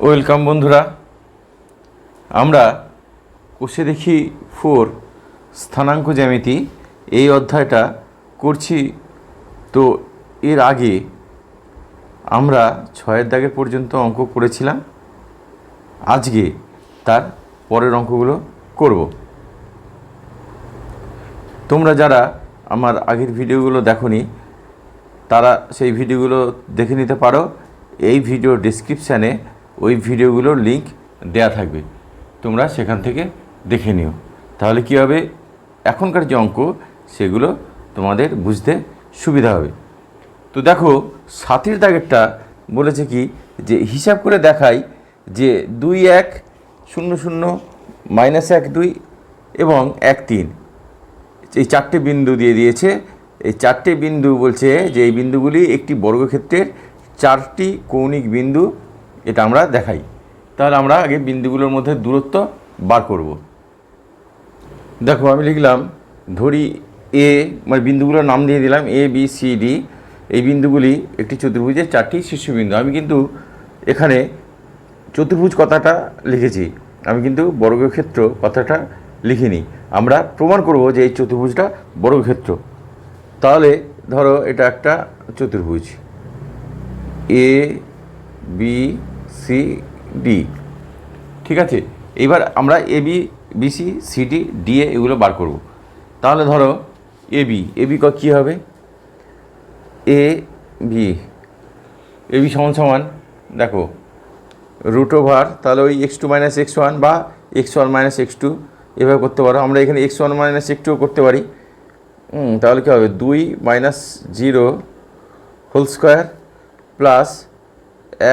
Welcome বন্ধুরা। আমরা কোষে দেখি ফোর, স্থানাঙ্ক জ্যামিতি। এই অধ্যায়টা করছি। তো এর আগে আমরা ছয়ের দাগের পর্যন্ত অঙ্ক করেছিলাম। আজকে তার পরের অঙ্কগুলো করব। তোমরা যারা আমার আগের ভিডিওগুলো দেখোনি, তারা সেই ভিডিওগুলো দেখে নিতে পারো। এই ভিডিও ডিসক্রিপশানে ওই ভিডিওগুলোর লিংক দেয়া থাকবে। তোমরা সেখান থেকে দেখে নিও। তাহলে কী হবে? এখনকার যে অঙ্ক, সেগুলো তোমাদের বুঝতে সুবিধা হবে। তো দেখো সাতের দাগেরটা বলেছে কি? যে হিসাব করে দেখাই যে দুই এক শূন্য শূন্য মাইনাস এক দুই এবং এক তিন। এই চারটে বিন্দু দিয়ে দিয়েছে। এই চারটে বিন্দু বলছে যে এই বিন্দুগুলি একটি বর্গক্ষেত্রের চারটি কৌণিক বিন্দু এটা আমরা দেখাই। তাহলে আমরা আগে বিন্দুগুলোর মধ্যে দূরত্ব বার করব। দেখো, আমি লিখলাম, ধরি এ মানে বিন্দুগুলোর নাম দিয়ে দিলাম এ বি সি ডি এই বিন্দুগুলি একটি চতুর্ভুজের চারটি শীর্ষবিন্দু। আমি কিন্তু এখানে চতুর্ভুজ কথাটা লিখেছি। আমি কিন্তু বর্গক্ষেত্র কথাটা লিখিনি। আমরা প্রমাণ করব যে এই চতুর্ভুজটা বর্গক্ষেত্র। তাহলে ধরো এটা একটা চতুর্ভুজ। A B C, D. ঠিক আছে? এবার আমরা A, B BC CD D A এগুলো বার করব। তাহলে ধরো এ, বি। এ, বি কী হবে? এ, বি। এ, বি সমান সমান, দেখো, রুট ওভার, তাহলে ওই x two minus x one বা x one minus x two এভাবে করতে পারো। আমরা এখানে এক্স ওয়ান মাইনাস এক্স টুও করতে পারি। তাহলে কী হবে? দুই minus zero whole square plus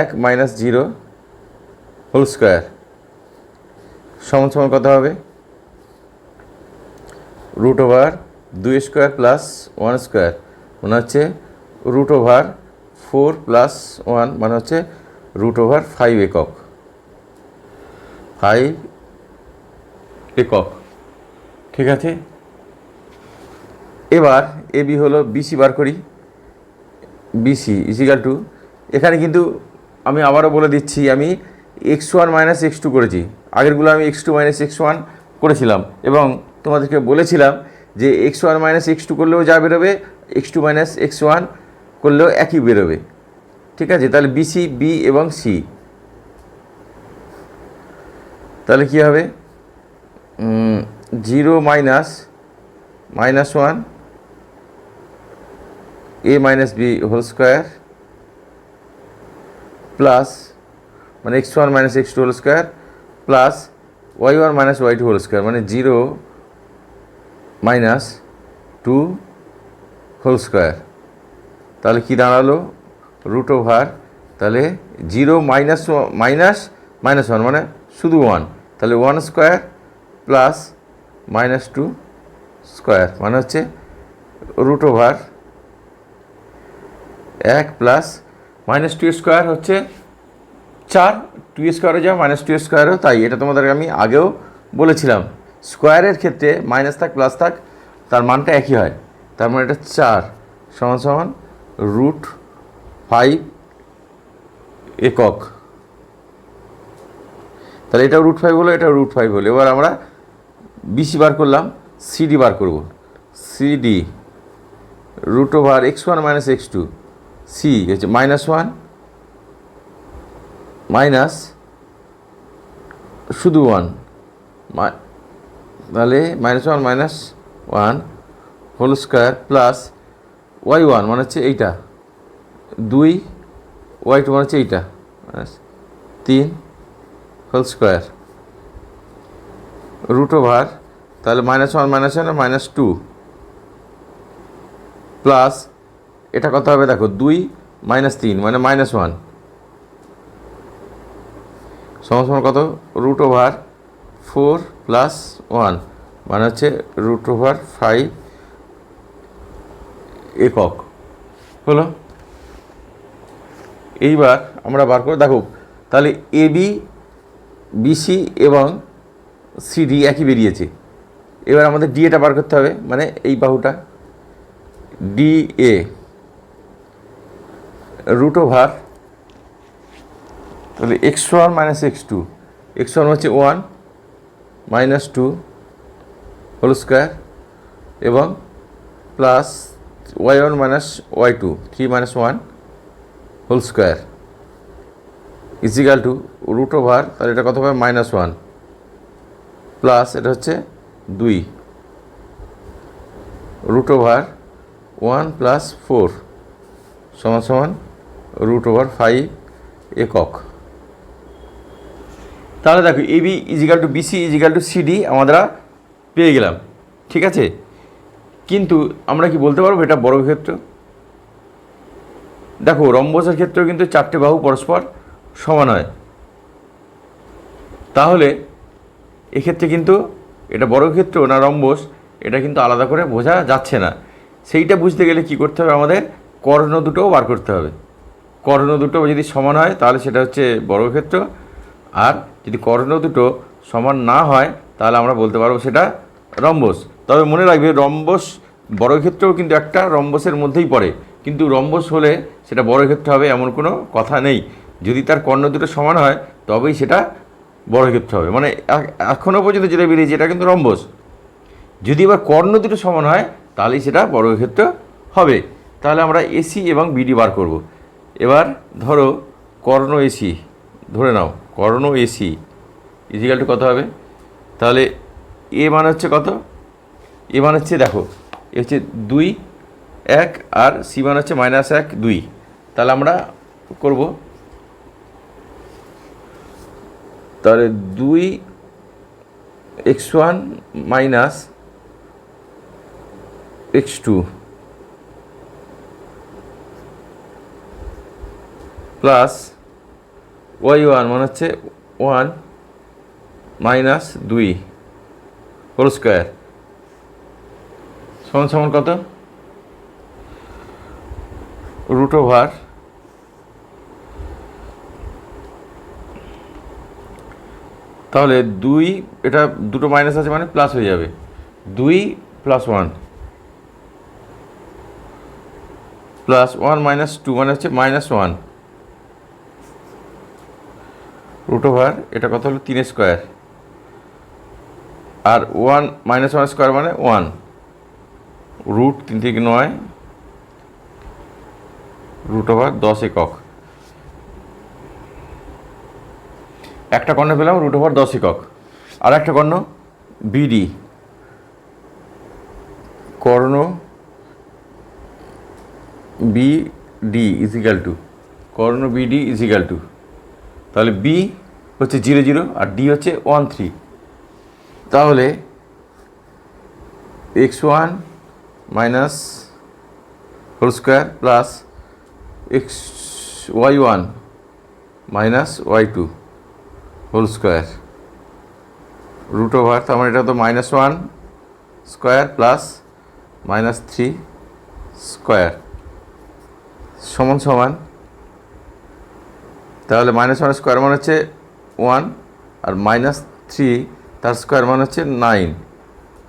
এক মাইনাস জিরো হোল স্কোয়ার। সমান সমান কত হবে? রুট ওভার দুই স্কোয়ার প্লাস ওয়ান স্কোয়ার মানে হচ্ছে root over four plus one মানে হচ্ছে রুট ওভার ফাইভ একক। ফাইভ একক। ঠিক আছে? এবার এ বি হলো বিসি বার করি। BC is equal to. এখানে কিন্তু আমি আবারও বলে দিচ্ছি, আমি x one minus x two করেছি। আগেরগুলো আমি x two minus x one করেছিলাম। এবং তোমাদেরকে বলেছিলাম যে x one minus x two করলেও যা বেরোবে x two minus x one করলেও একই বেরোবে। ঠিক আছে? তাহলে বিসি বি এবং সি তাহলে কী হবে? Zero minus minus one A minus B whole square plus মানে x one minus x two whole square plus y one minus y two whole square মানে zero minus two whole square তাহলে কী দাঁড়াল? Root over তাহলে zero minus minus minus one মানে শুধু one তাহলে one square plus minus two square মানে হচ্ছে রুট ওভার এক প্লাস মাইনাস টু স্কোয়ার হচ্ছে চার টু স্কোয়ারে যা মাইনাস টু স্কোয়ারও তাই, এটা তোমাদের আমি আগেও বলেছিলাম। স্কোয়ারের ক্ষেত্রে মাইনাস থাক প্লাস থাক, তার মানটা একই হয়। তার মানে এটা চার, সমান সমান রুট ফাইভ একক। তাহলে এটাও রুট ফাইভ হলো, এটাও রুট ফাইভ হলো। এবার আমরা বিসি বার করলাম সিডি বার করব। CD root over x one minus x two C হচ্ছে মাইনাস ওয়ান মাইনাস শুধু ওয়ান তাহলে minus one minus one whole square plus y one মানে হচ্ছে এইটা। দুই ওয়াই টু মানে হচ্ছে এইটা। তিন হোল স্কোয়ার রুট ওভার তাহলে minus one minus one minus two plus এটা কত হবে? দেখো, দুই, মাইনাস তিন মানে মাইনাস ওয়ান সমান কত? Root over four plus one মানে হচ্ছে রুট ওভার ফাইভ একক। হলো? এইবার আমরা বার করে দেখো। তাহলে এ বি বিসি এবং সিডি একই বেরিয়েছে। এবার আমাদের ডিএটা বার করতে হবে। মানে এই বাহুটা। ডি এ রুট ওভার তাহলে x one minus x two x one হচ্ছে one minus two whole square এবং plus y one minus y two three minus one whole square is equal to root over তাহলে এটা কত হবে? Minus one plus এটা হচ্ছে দুই root over one plus four সমান সমান রুট ওভার ফাইভ একক। তাহলে দেখো AB is equal to BC is equal to CD আমরা পেয়ে গেলাম, ঠিক আছে? কিন্তু আমরা কি বলতে পারব এটা বর্গক্ষেত্র দেখো, রম্বসের ক্ষেত্রেও কিন্তু চারটে বাহু পরস্পর সমান হয়। তাহলে এক্ষেত্রে কিন্তু এটা বর্গক্ষেত্র না রম্বস, এটা কিন্তু আলাদা করে বোঝা যাচ্ছে না। সেইটা বুঝতে গেলে কি করতে হবে আমাদের? কর্ণ দুটোও বার করতে হবে। কর্ণ দুটো যদি সমান হয়, তাহলে সেটা হচ্ছে বর্গক্ষেত্র আর যদি কর্ণ দুটো সমান না হয়, তাহলে আমরা বলতে পারব সেটা রম্বস। তবে মনে রাখবে, রম্বস বর্গক্ষেত্রও কিন্তু একটা রম্বসের মধ্যেই পড়ে। কিন্তু রম্বস হলে সেটা বর্গক্ষেত্র হবে এমন কোনো কথা নেই। যদি তার কর্ণ দুটো সমান হয়, তবেই সেটা বর্গক্ষেত্র হবে। মানে এখনও পর্যন্ত যেটা বেরিয়েছে, এটা কিন্তু রম্বস। যদি এবার কর্ণ দুটো সমান হয়, তাহলেই সেটা বর্গক্ষেত্র হবে। তাহলে আমরা এসি এবং বিডি বার করব। এবার ধরো কর্ণ এসি, ধরে নাও। কর্ণ এসি ইজিক্যাল টু কত হবে? তাহলে এ মানে হচ্ছে কত? এ মানে হচ্ছে, দেখো, এ হচ্ছে দুই, এক, আর সি মানে হচ্ছে মাইনাস এক, দুই। তাহলে আমরা করব, তাহলে দুই x one minus x two plus y one মানে হচ্ছে ওয়ান মাইনাস দুই, হোল স্কোয়ার। সমান সমান কত? রুট ওভার তাহলে দুই, এটা দুটো মাইনাস আছে মানে প্লাস হয়ে যাবে। দুই plus one. Plus one minus two মানে হচ্ছে মাইনাস ওয়ান। রুট ওভার এটা কত হলো? তিন স্কোয়ার আর ওয়ান মাইনাস ওয়ান স্কোয়ার মানে ওয়ান রুট তিন থেকে নয় রুট ওভার দশ একক। একটা কর্ণ পেলাম রুট ওভার দশ একক। আর একটা কর্ণ BD Karna B D is equal to Karna BD is equal to তাহলে বি হচ্ছে জিরো জিরো আর ডি হচ্ছে ওয়ান থ্রি। তাহলে x one minus whole square plus x y one minus y two whole square. Root over, তার মানে এটা তো minus one square plus minus three square. সমান সমান। তাহলে মাইনাস ওয়ান স্কোয়ার মানে হচ্ছে ওয়ান আর মাইনাস থ্রি, তার স্কোয়ার মানে হচ্ছে নাইন।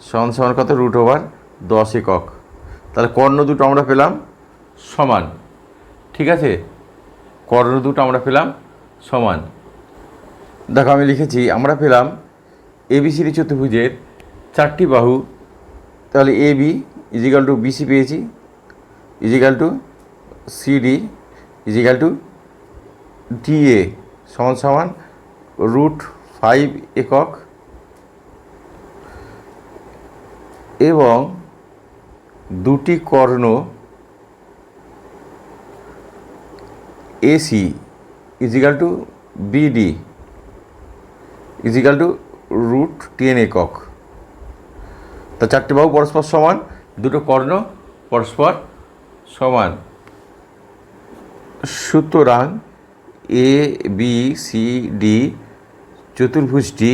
সমান সমান কত? রুট ওভার দশ একক। তাহলে কর্ণ দুটো আমরা পেলাম সমান। ঠিক আছে? কর্ণ দুটো আমরা পেলাম সমান। দেখো, আমি লিখেছি, আমরা পেলাম এবিসিডি চতুর্ভুজের চারটি বাহু। তাহলে A B is equal to BC পেয়েছি। Is equal to CD is equal to DA সমান সমান রুট ফাইভ একক এবং দুটি কর্ণ AC is equal to BD is equal to root ten একক। তা চারটে বাহু পরস্পর সমান, দুটো কর্ণ পরস্পর সমান। সুতরাং এ বি সি ডি চতুর্ভুজটি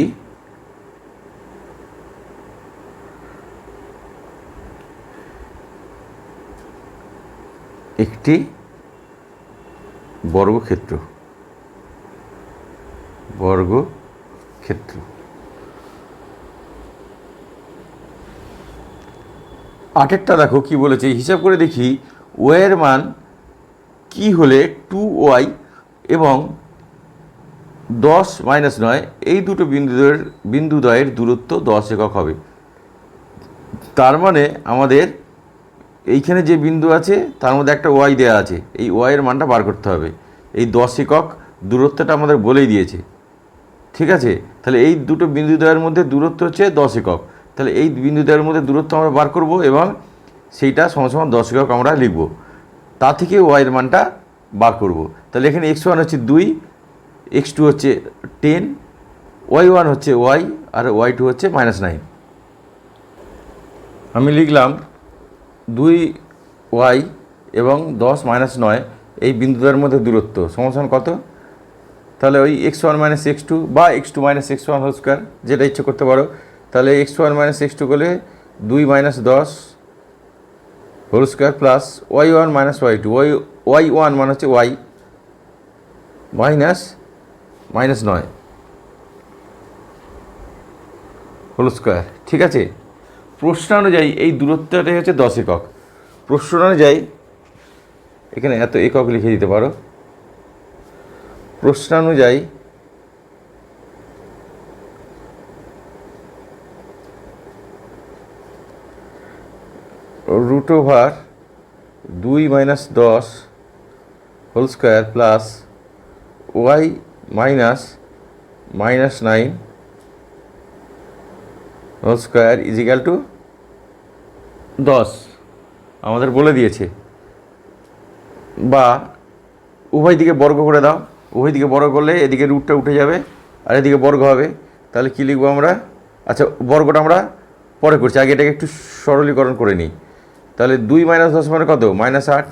একটি বর্গক্ষেত্র। বর্গক্ষেত্র। আটেরটা দেখো কি বলেছে, হিসাব করে দেখি ওয়ের মান কি হলে টু ওয়াই এবং দশ মাইনাস নয়, এই দুটো বিন্দুদের বিন্দুদ্বয়ের দূরত্ব দশ একক হবে। তার মানে আমাদের এইখানে যে বিন্দু আছে, তার মধ্যে একটা ওয়াই দেওয়া আছে, এই ওয়াইয়ের মানটা বার করতে হবে। এই দশ একক দূরত্বটা আমাদের বলেই দিয়েছে। ঠিক আছে? তাহলে এই দুটো বিন্দুদ্বয়ের মধ্যে দূরত্ব হচ্ছে দশ একক। তাহলে এই বিন্দুদ্বয়ের মধ্যে দূরত্ব আমরা বার করব এবং সেইটা সমান সমান দশ একক আমরা লিখব। তা থেকে ওয়াইয়ের মানটা বার করব। তাহলে এখানে এক্স ওয়ান হচ্ছে দুই এক্স টু হচ্ছে টেন ওয়াই ওয়ান হচ্ছে ওয়াই আর ওয়াই টু হচ্ছে মাইনাস নাইন আমি লিখলাম দুই ওয়াই এবং দশ মাইনাস নয়, এই বিন্দুদের মধ্যে দূরত্ব। সমান কত? তাহলে ওই x one minus x two বা x two minus x one whole যেটা ইচ্ছে করতে পারো, তাহলে x one minus x two করলে দুই মাইনাস দশ whole square plus y one minus y two y y one মানে হচ্ছে ওয়াই মাইনাস মাইনাস নয়। Whole square. ঠিক আছে? প্রশ্ন অনুযায়ী এই দূরত্বটাই হচ্ছে দশ একক। প্রশ্ন অনুযায়ী, এখানে এত একক লিখে দিতে পারো। প্রশ্নানুযায়ী রুট ওভার দুই মাইনাস দশ whole square plus y minus minus nine whole square is equal to দশ। আমাদের বলে দিয়েছে। বা উভয় দিকে বর্গ করে দাও। উভয় দিকে বর্গ করলে এদিকে রুটটা উঠে যাবে আর এদিকে বর্গ হবে। তাহলে কী লিখব আমরা? আচ্ছা বর্গটা আমরা পরে করছি। আগে এটাকে একটু সরলীকরণ করে নিই। তাহলে দুই মাইনাস দশ মানে কত? মাইনাস আট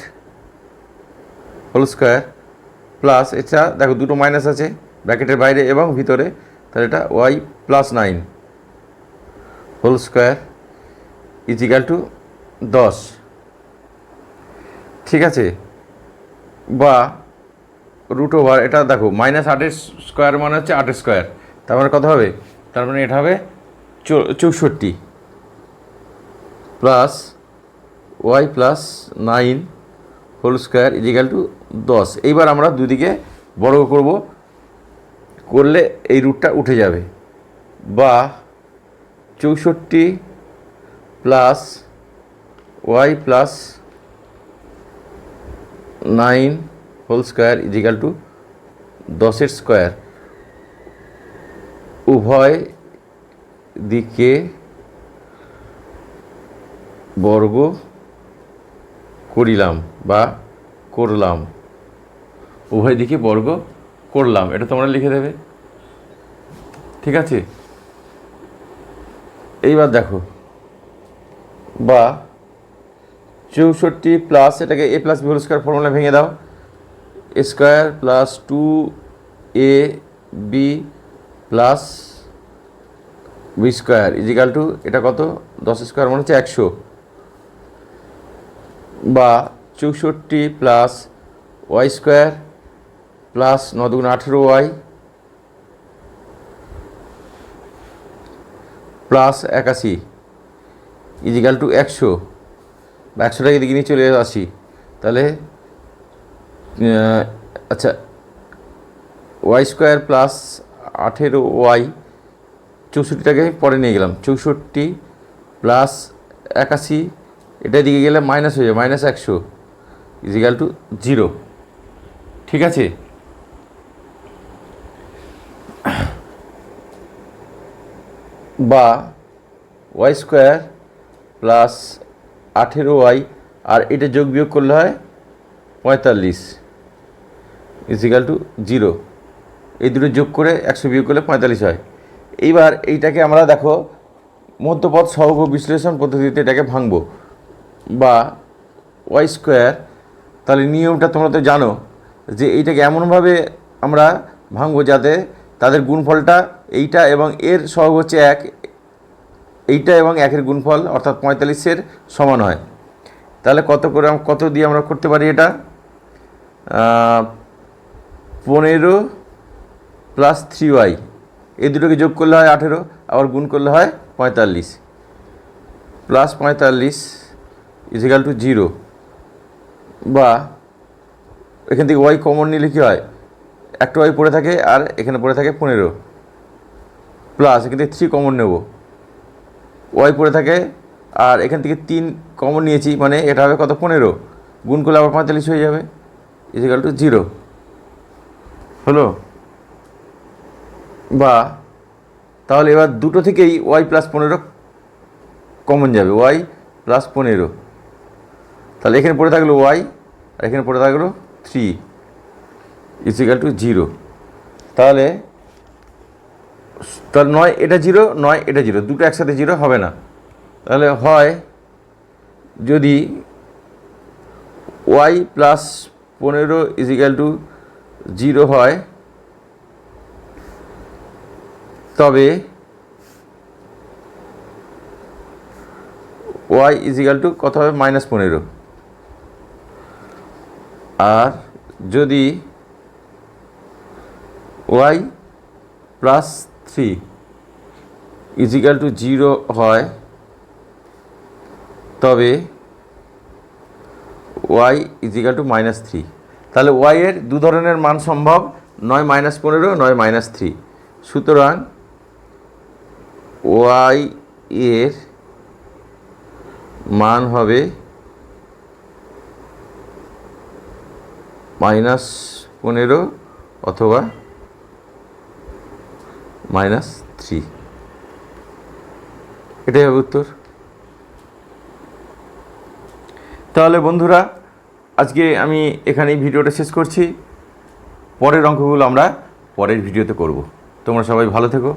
হোল স্কোয়ার প্লাস এটা, দেখো দুটো মাইনাস আছে ব্র্যাকেটের বাইরে এবং ভিতরে, তাহলে এটা y plus nine whole square is equal to দশ। ঠিক আছে? বা রুট ওভার এটা দেখো মাইনাস আটের স্কোয়ার মানে হচ্ছে আটের স্কোয়ার তার মানে কত হবে? তার মানে এটা হবে চৌষট্টি। Plus y plus nine whole square is equal to দশ। এইবার আমরা দুদিকে বর্গ করব, করলে এই রুটটা উঠে যাবে। বা চৌষট্টি plus y plus nine whole square is equal to দশের স্কোয়ার। উভয় দিকে বর্গ করিলাম বা করলাম। উভয় দিকে বর্গ করলাম, এটা তোমরা লিখে দেবে। ঠিক আছে? এইবার দেখো। বা চৌষট্টি প্লাস এটাকে A plus B square formula ভেঙে দাও। Square plus two A B plus B square is equal to এটা কত? দশ স্কোয়ার মানে হচ্ছে একশো। বা চৌষট্টি প্লাস ওয়াই স্কোয়ার প্লাস ন দুগুণ আঠেরো ওয়াই প্লাস একাশি ইজিক্যাল টু একশো বা একশোটাকে দিকে নিয়ে চলে আসি। তাহলে আচ্ছা ওয়াই স্কোয়ার প্লাস আঠেরো ওয়াই চৌষট্টিটাকে পরে নিয়ে গেলাম। চৌষট্টি প্লাস একাশি এটা দিকে গেলে মাইনাস হয়ে যাবে মাইনাস একশো ইজিক্যাল টু জিরো ঠিক আছে? বা ওয়াই স্কোয়ার প্লাস আঠেরো ওয়াই আর এটা যোগ বিয়োগ করলে হয় পঁয়তাল্লিশ ইজিক্যাল টু জিরো এই দুটো যোগ করে একশো বিয়োগ করলে পঁয়তাল্লিশ হয়। এইবার এইটাকে আমরা দেখো মধ্যপথ সহগ বিশ্লেষণ পদ্ধতিতে এটাকে ভাঙবো। বা ওয়াই স্কোয়ার তাহলে নিয়মটা তোমরা তো জানো যে এইটাকে এমনভাবে আমরা ভাঙবো যাতে তাদের গুণফলটা এইটা এবং এর সহগ হচ্ছে এক, এইটা এবং একের গুণফল অর্থাৎ পঁয়তাল্লিশের সমান হয়। তাহলে কত করে কত দিয়ে আমরা করতে পারি এটা? পনেরো প্লাস থ্রি ওয়াই এই দুটোকে যোগ করলে হয় আঠেরো, আবার গুণ করলে হয় পঁয়তাল্লিশ। প্লাস পঁয়তাল্লিশ ইজিক্যাল টু জিরো বা এখান থেকে ওয়াই কমন নিলে কী হয়? একটা ওয়াই পড়ে থাকে আর এখানে পড়ে থাকে পনেরো। প্লাস এখান থেকে থ্রি কমন নেব। ওয়াই পড়ে থাকে আর এখান থেকে তিন কমন নিয়েছি মানে এটা হবে কত? পনেরো। গুণ করলে আবার পঁয়তাল্লিশ হয়ে যাবে। ইজিক্যাল টু জিরো হলো? বা তাহলে এবার দুটো থেকেই ওয়াই প্লাস পনেরো কমন যাবে। ওয়াই প্লাস পনেরো। তাহলে এখানে পড়ে থাকল ওয়াই আর এখানে পড়ে থাকল থ্রি ইজিক্যাল টু জিরো তাহলে তাহলে নয় এটা জিরো নয় এটা জিরো দুটো একসাথে জিরো হবে না। তাহলে হয়, যদি ওয়াই প্লাস পনেরো ইজিক্যাল টু জিরো হয়, তবে ওয়াই ইজিক্যাল টু কত হবে? মাইনাস পনেরো। আর যদি y plus three is equal to zero হয়, তবে y is equal to minus three. তাহলে ওয়াইয়ের দু ধরনের মান সম্ভব, নয় মাইনাস পনেরো, নয় মাইনাস থ্রি। সুতরাং ওয়াই এর মান হবে মাইনাস পনেরো অথবা মাইনাস থ্রি। এটাই হবে উত্তর। তাহলে বন্ধুরা, আজকে আমি এখানেই ভিডিওটা শেষ করছি। পরের অঙ্কগুলো আমরা পরের ভিডিওতে করব। তোমরা সবাই ভালো থেকো।